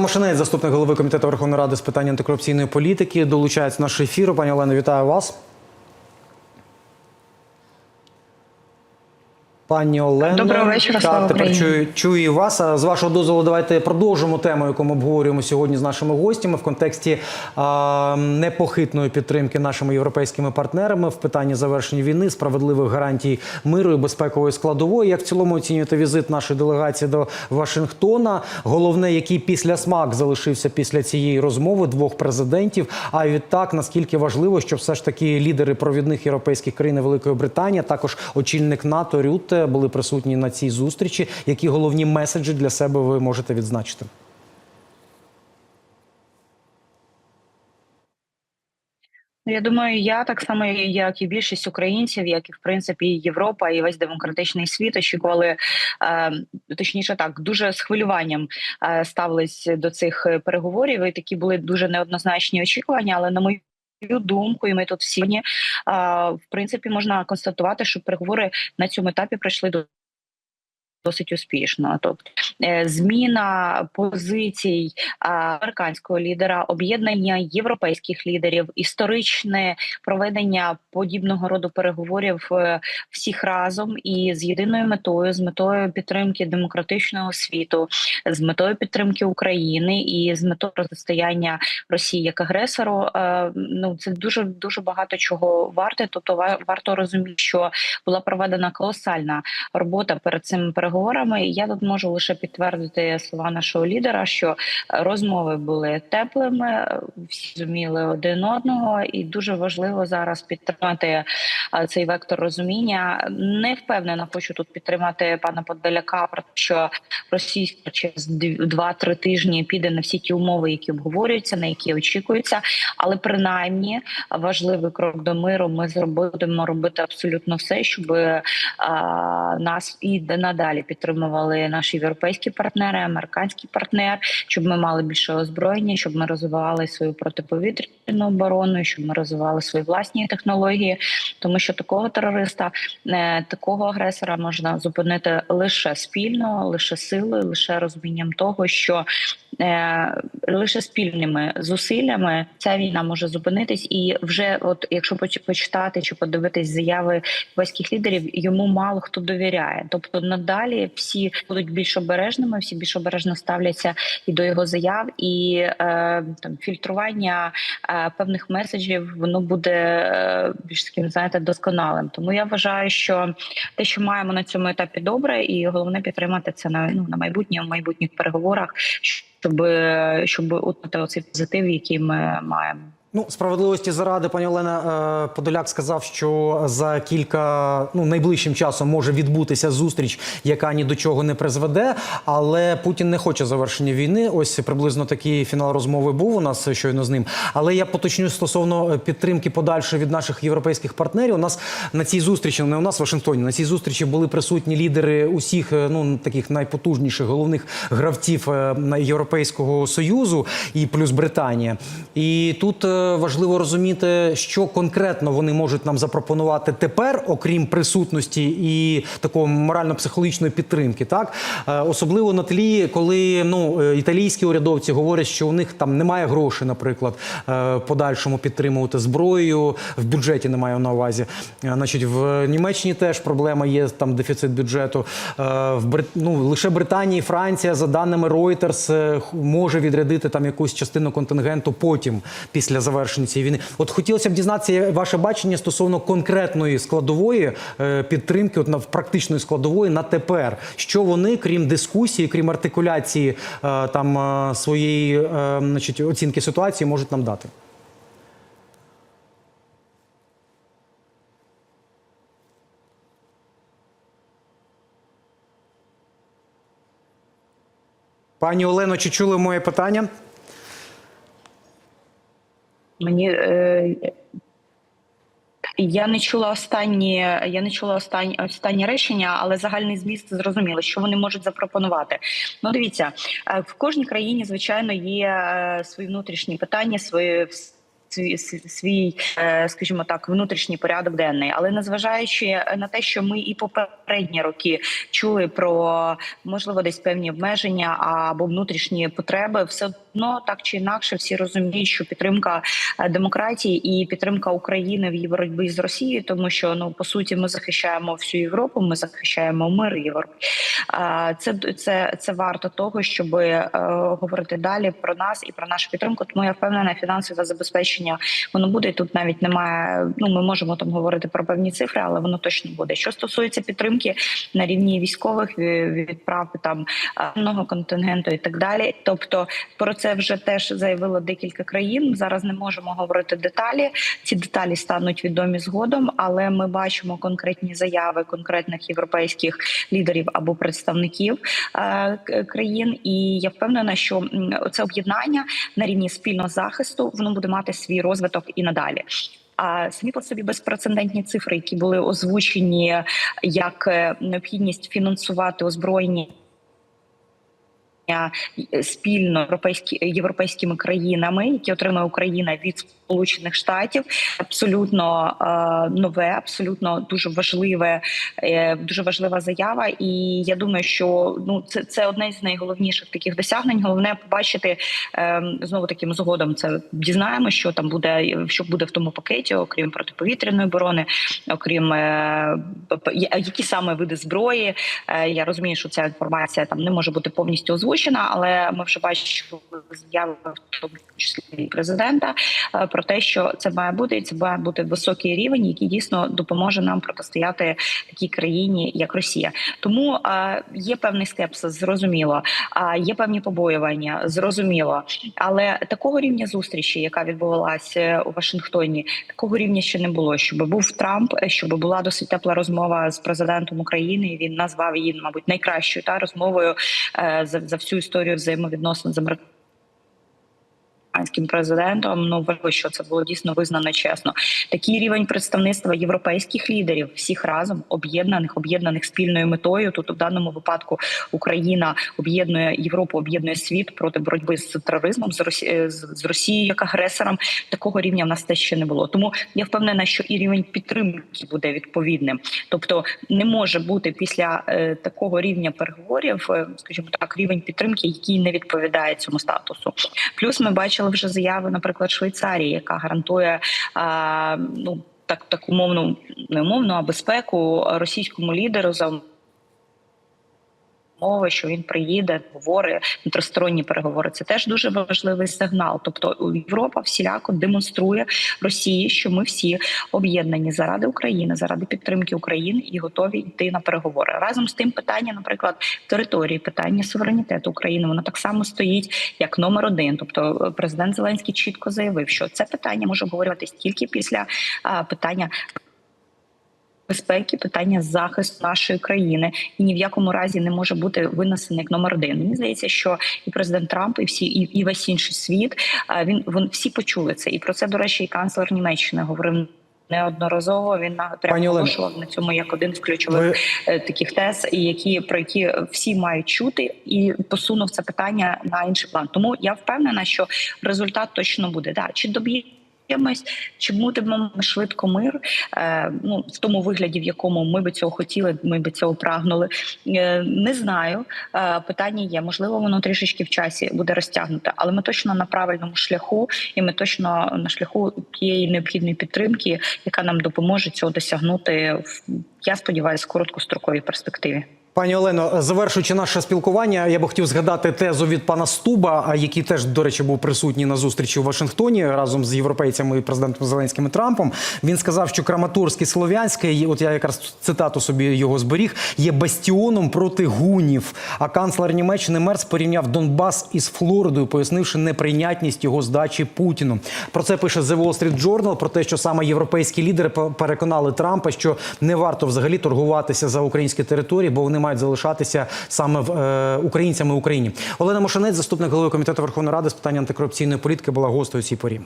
Олена Машинець, заступник голови комітету Верховної Ради з питань антикорупційної політики, долучається до нашого ефіру. Пані Олено, вітаю вас. Пані Олено, Доброго вечора, слава тепер чую, чую і вас. А з вашого дозволу, давайте продовжимо тему, яку ми обговорюємо сьогодні з нашими гостями в контексті а, непохитної підтримки нашими європейськими партнерами в питанні завершення війни, справедливих гарантій миру і безпекової складової. Як в цілому оцінюєте візит нашої делегації до Вашингтона? Головне, який після смак залишився після цієї розмови двох президентів. А відтак наскільки важливо, що все ж таки лідери провідних європейських країн Великої Британії, також очільник НАТО Були присутні на цій зустрічі. Які головні меседжі для себе ви можете відзначити? Ну, Я думаю, я так само, як і більшість українців, як і в принципі Європа і весь демократичний світ очікували е, точніше, так дуже з хвилюванням е, ставились до цих переговорів. І такі були дуже неоднозначні очікування. Але на мою думку, і ми тут всі в принципі можна констатувати, що переговори на цьому етапі пройшли до. Досить успішно, тобто е, зміна позицій американського лідера, об'єднання європейських лідерів, історичне проведення подібного роду переговорів е, всіх разом і з єдиною метою, з метою підтримки демократичного світу, з метою підтримки України і з метою протистояння Росії як агресору. Е, Ну це дуже дуже багато чого варте. Тобто ва- варто розуміти, що була проведена колосальна робота перед цими переговорами. Я тут можу лише підтвердити слова нашого лідера, що е, розмови були теплими, е, всі зуміли один одного, і дуже важливо зараз підтримати е, цей вектор розуміння. Не впевнена, хочу тут підтримати пана Подоляка про що російська через дв- два-три тижні піде на всі ті умови, які обговорюються, на які очікуються. Але принаймні важливий крок до миру. Ми зроби- будемо робити абсолютно все, щоб е, нас і надалі підтримували наші європейські партнери, американські партнер, щоб ми мали більше озброєння, щоб ми розвивали свою протиповітряну оборону, щоб ми розвивали свої власні технології, тому що такого терориста, е, такого агресора можна зупинити лише спільно, лише силою, лише розумінням того, що е, лише спільними зусиллями ця війна може зупинитись, і вже, от якщо почитати чи подивитись заяви європейських лідерів, йому мало хто довіряє. Тобто надалі всі будуть більш обережними, всі більш обережно ставляться і до його заяв, і е, там фільтрування е, певних меседжів воно буде е, більш таким, знаєте, досконалим. Тому я вважаю, що те, що маємо на цьому етапі, добре, і головне підтримати це на ну на майбутнє в майбутніх переговорах, щоб щоб утнути оцей позитив, який ми маємо. Ну, справедливості заради, пані Олена е, Подоляк сказав, що за кілька ну найближчим часом може відбутися зустріч, яка ні до чого не призведе. Але Путін не хоче завершення війни. Ось приблизно такий фінал розмови був у нас щойно з ним. Але я поточню стосовно підтримки подальшої від наших європейських партнерів. У нас на цій зустрічі, не у нас в Вашингтоні, на цій зустрічі були присутні лідери усіх е, ну таких найпотужніших головних гравців е, європейського союзу і плюс Британія. І тут е, важливо розуміти, що конкретно вони можуть нам запропонувати тепер, окрім присутності і такого морально-психологічної підтримки. Так Е, особливо на тлі, коли ну е, італійські урядовці говорять, що у них там немає грошей, наприклад, е, подальшому підтримувати зброєю в бюджеті. Немає на увазі. Значить, в Німеччині теж проблема є там дефіцит бюджету. В Брит... ну, лише Британія і Франція, за даними Reuters, може відрядити там якусь частину контингенту потім після завершення цієї війни. От хотілося б дізнатися ваше бачення стосовно конкретної складової е, підтримки, от на практичної складової на тепер. Що вони, крім дискусії, крім артикуляції е, там е, своєї значить, оцінки ситуації, можуть нам дати? Пані Олено, чи чули моє питання? Мені е, я не чула останні, я не чула останні останні речення, але загальний зміст зрозуміло, що вони можуть запропонувати. Ну, дивіться, е, в кожній країні, звичайно, є е, свої внутрішні питання, свої свій, скажімо так, внутрішній порядок денний. Але незважаючи на те, що ми і попередні роки чули про можливо десь певні обмеження або внутрішні потреби, все одно так чи інакше всі розуміють, що підтримка е, демократії і підтримка України в її боротьбі з Росією, тому що ну по суті ми захищаємо всю Європу, ми захищаємо мир Європи. Е, Це це, це варто того, щоб е, говорити далі про нас і про нашу підтримку. Тому я впевнена, фінансове забезпечення воно буде. Тут навіть немає. Ну ми можемо там говорити про певні цифри, але воно точно буде. Що стосується підтримки на рівні військових відправ там контингенту і так далі. Тобто про це вже теж заявило декілька країн. Зараз не можемо говорити деталі. Ці деталі стануть відомі згодом, але ми бачимо конкретні заяви конкретних європейських лідерів або представників е, країн. І я впевнена, що це об'єднання на рівні спільного захисту воно буде мати свій розвиток і надалі. А самі по собі безпрецедентні цифри, які були озвучені як е, необхідність фінансувати озброєння е, спільно європейські європейськими країнами, які отримає Україна від Сполучених Штатів, абсолютно е, нове, абсолютно дуже важливе, е, дуже важлива заява. І я думаю, що ну це, це одне з найголовніших таких досягнень. Головне побачити е, знову таким згодом. Це дізнаємо, що там буде, що буде в тому пакеті, окрім протиповітряної оборони, окрім е, які саме види зброї. Я розумію, що ця інформація там не може бути повністю озвучена, але ми вже бачимо заяви в тому числі президента е, про те, що це має бути, і це має бути високий рівень, який дійсно допоможе нам протистояти такій країні, як Росія. Тому е, є певний скепсис, зрозуміло. А є певні побоювання, зрозуміло. Але такого рівня зустрічі, яка відбувалася у Вашингтоні, такого рівня ще не було. Щоб був Трамп, щоб була досить тепла розмова з президентом України. і Він назвав її, мабуть, найкращою та розмовою е, за, за всю історію взаємовідносин з Америкою американським президентом. Ну важливо, що це було дійсно визнано чесно. Такий рівень представництва європейських лідерів, всіх разом об'єднаних, об'єднаних спільною метою. Тут в даному випадку Україна об'єднує Європу, об'єднує світ проти боротьби з тероризмом з Росією з Росією як агресором. Такого рівня в нас теж ще не було. Тому я впевнена, що і рівень підтримки буде відповідним. Тобто не може бути після е, такого рівня переговорів, е, скажімо так, рівень підтримки, який не відповідає цьому статусу. Плюс ми бачили вже заяви, наприклад, Швейцарії, яка гарантує ну так, так умовну, не умовну, а безпеку російському лідеру за мови, що він приїде, говорить тристоронні переговори. Це теж дуже важливий сигнал. Тобто Європа всіляко демонструє Росії, що ми всі об'єднані заради України, заради підтримки України і готові йти на переговори. Разом з тим, питання, наприклад, території, питання суверенітету України, воно так само стоїть як номер один. Тобто, е, президент Зеленський чітко заявив, що це питання може обговорюватись тільки після питання безпеки, питання захисту нашої країни і ні в якому разі не може бути винесений як номер один. Мені здається, що і президент Трамп, і всі, і, і весь інший світ він вони всі почули це. І про це, до речі, і канцлер Німеччини говорив. Неодноразово він наголошував на цьому як один з ключових Ви е, таких тез, які про які всі мають чути, і посунув це питання на інший план. Тому я впевнена, що результат точно буде. Да, чи доб'ємось, чи будемо швидко мир, е, ну в тому вигляді, в якому ми би цього хотіли, ми би цього прагнули. Е, не знаю. Е, питання є. Можливо, воно трішечки в часі буде розтягнуте, але ми точно на правильному шляху, і ми точно на шляху тієї необхідної підтримки, яка нам допоможе цього досягнути в я сподіваюся, короткостроковій перспективі. Пані Олено, завершуючи наше спілкування, я би хотів згадати тезу від пана Стуба, який теж, до речі, був присутній на зустрічі у Вашингтоні разом з європейцями і президентом Зеленським і Трампом. Він сказав, що Краматорськ і Слов'янське, от я якраз цитату собі його зберіг, є бастіоном проти гунів. А канцлер Німеччини Мерц порівняв Донбас із Флоридою, пояснивши неприйнятність його здачі Путіну. Про це пише The Wall Street Journal, про те, що саме європейські лідери переконали Трампа, що не варто взагалі торгуватися за українські території, бо вони мають залишатися саме в е, українцями в Україні. Олена Мошенець, заступник голови комітету Верховної Ради з питань антикорупційної політики, була гостею цій порі.